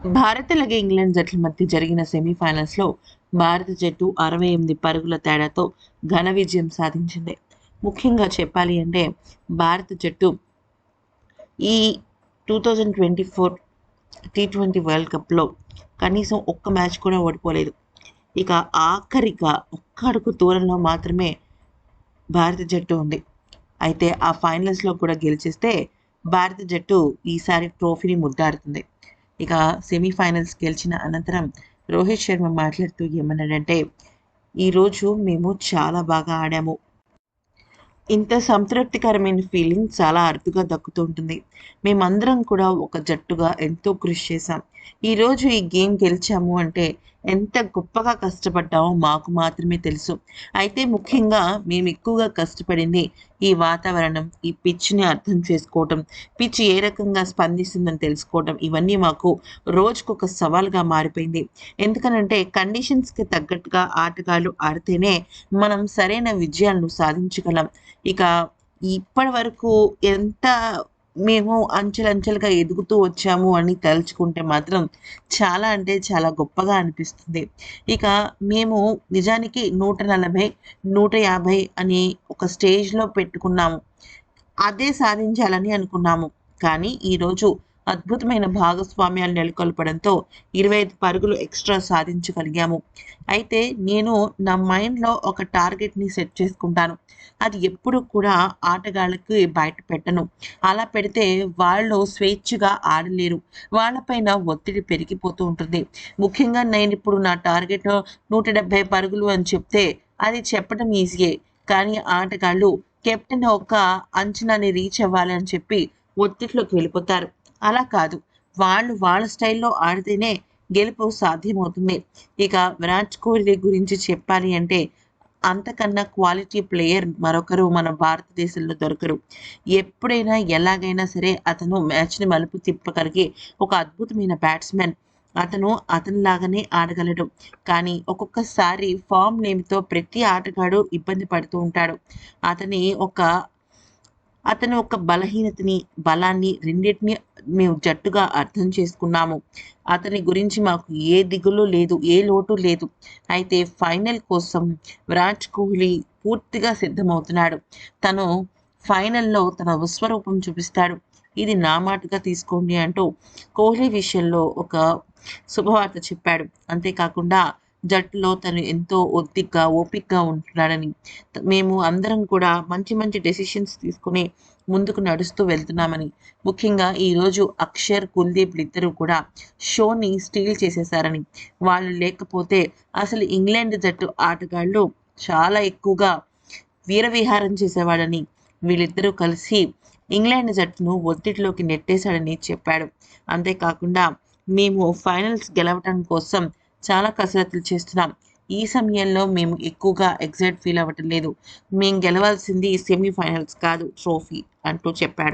భారత్ అలాగే ఇంగ్లాండ్ జట్ల మధ్య జరిగిన సెమీఫైనల్స్లో భారత జట్టు అరవై ఎనిమిది పరుగుల తేడాతో ఘన విజయం సాధించింది. ముఖ్యంగా చెప్పాలి అంటే భారత జట్టు ఈ two thousand twenty four T twenty world కప్లో కనీసం ఒక్క మ్యాచ్ కూడా ఓడిపోలేదు. ఇక ఆఖరిగా ఒక్క అడుగు దూరంలో మాత్రమే భారత జట్టు ఉంది. అయితే ఆ ఫైనల్స్లో కూడా గెలిచేస్తే భారత జట్టు ఈసారి ట్రోఫీని ముద్దాడుతుంది. ఇక సెమీఫైనల్స్ గెలిచిన అనంతరం రోహిత్ శర్మ మాట్లాడుతూ ఏమన్నాడంటే ఈరోజు మేము చాలా బాగా ఆడాము. ఇంత సంతృప్తికరమైన ఫీలింగ్ చాలా అరుదుగా దక్కుతూ ఉంటుంది మేమందరం కూడా ఒక జట్టుగా ఎంతో కృషి చేశాం. ఈరోజు ఈ గేమ్ గెలిచాము అంటే ఎంత గొప్పగా కష్టపడ్డామో మాకు మాత్రమే తెలుసు. అయితే ముఖ్యంగా మేము ఎక్కువగా కష్టపడింది ఈ వాతావరణం ఈ పిచ్ని అర్థం చేసుకోవటం పిచ్ ఏ రకంగా స్పందిస్తుందని తెలుసుకోవటం ఇవన్నీ మాకు రోజుకొక సవాల్గా మారిపోయింది. ఎందుకనంటే కండిషన్స్కి తగ్గట్టుగా ఆటగాళ్ళు ఆడితేనే మనం సరైన విజయాలను సాధించగలం. ఇక ఇప్పటి వరకు ఎంత మేము అంచెలంచెలుగా ఎదుగుతూ వచ్చాము అని తలుచుకుంటే మాత్రం చాలా అంటే చాలా గొప్పగా అనిపిస్తుంది. ఇక మేము నిజానికి నూట నలభై నూట యాభై అని ఒక స్టేజ్లో పెట్టుకున్నాము. అదే సాధించాలని అనుకున్నాము. కానీ ఈరోజు అద్భుతమైన భాగస్వామ్యాలు నెలకొల్పడంతో ఇరవై ఐదు పరుగులు ఎక్స్ట్రా సాధించగలిగాము. అయితే నేను నా మైండ్లో ఒక టార్గెట్ని సెట్ చేసుకుంటాను. అది ఎప్పుడు కూడా ఆటగాళ్ళకి బయట పెట్టను. అలా పెడితే వాళ్ళు స్వేచ్ఛగా ఆడలేరు. వాళ్ళపైన ఒత్తిడి పెరిగిపోతూ ఉంటుంది. ముఖ్యంగా నేను ఇప్పుడు నా టార్గెట్ నూట డెబ్భై పరుగులు అని చెప్తే అది చెప్పడం ఈజీయే. కానీ ఆటగాళ్ళు కెప్టెన్ ఒక అంచనాని రీచ్ అవ్వాలని చెప్పి ఒత్తిడిలోకి వెళ్ళిపోతారు. అలా కాదు. వాళ్ళు వాళ్ళ స్టైల్లో ఆడితేనే గెలుపు సాధ్యమవుతుంది. ఇక విరాట్ కోహ్లీ గురించి చెప్పాలి అంటే అంతకన్నా క్వాలిటీ ప్లేయర్ మరొకరు మన భారతదేశంలో దొరకరు. ఎప్పుడైనా ఎలాగైనా సరే అతను మ్యాచ్ని మలుపు తిప్పగలిగే ఒక అద్భుతమైన బ్యాట్స్మెన్ అతను అతనిలాగానే ఆడగలడు. కానీ ఒక్కొక్కసారి ఫామ్ నేమ్తో ప్రతి ఆటగాడు ఇబ్బంది పడుతూ ఉంటాడు. అతని ఒక అతని ఒక బలహీనతని బలాన్ని రెండింటిని మేము జట్టుగా అర్థం చేసుకున్నాము. అతని గురించి మాకు ఏ దిగులు లేదు ఏ లోటు లేదు. అయితే ఫైనల్ కోసం విరాట్ కోహ్లీ పూర్తిగా సిద్ధమవుతున్నాడు. తను ఫైనల్లో తన విశ్వరూపం చూపిస్తాడు. ఇది నా మాటగా తీసుకోండి అంటూ కోహ్లీ విషయంలో ఒక శుభవార్త చెప్పాడు. అంతేకాకుండా జట్టులో తను ఎంతో ఒత్తిగ్గా ఓపిక్గా ఉంటున్నాడని. మేము అందరం కూడా మంచి మంచి డెసిషన్స్ తీసుకుని ముందుకు నడుస్తూ వెళ్తున్నామని. ముఖ్యంగా ఈరోజు అక్షర్ కుల్దీప్ ఇద్దరు కూడా షోని స్టీల్ చేసేశారని. వాళ్ళు లేకపోతే అసలు ఇంగ్లాండ్ జట్టు ఆటగాళ్ళు చాలా ఎక్కువగా వీరవిహారం చేసేవాడని. వీళ్ళిద్దరూ కలిసి ఇంగ్లాండ్ జట్టును ఒత్తిడిలోకి నెట్టేశాడని చెప్పాడు. అంతేకాకుండా మేము ఫైనల్స్ గెలవటం కోసం చాలా కసరత్తులు చేస్తున్నాం. ఈ సమయంలో మేము ఎక్కువగా ఎగ్జైట్ ఫీల్ అవ్వటం లేదు. మేము గెలవాల్సింది సెమీఫైనల్స్ కాదు ట్రోఫీ అంటూ చెప్పాడు.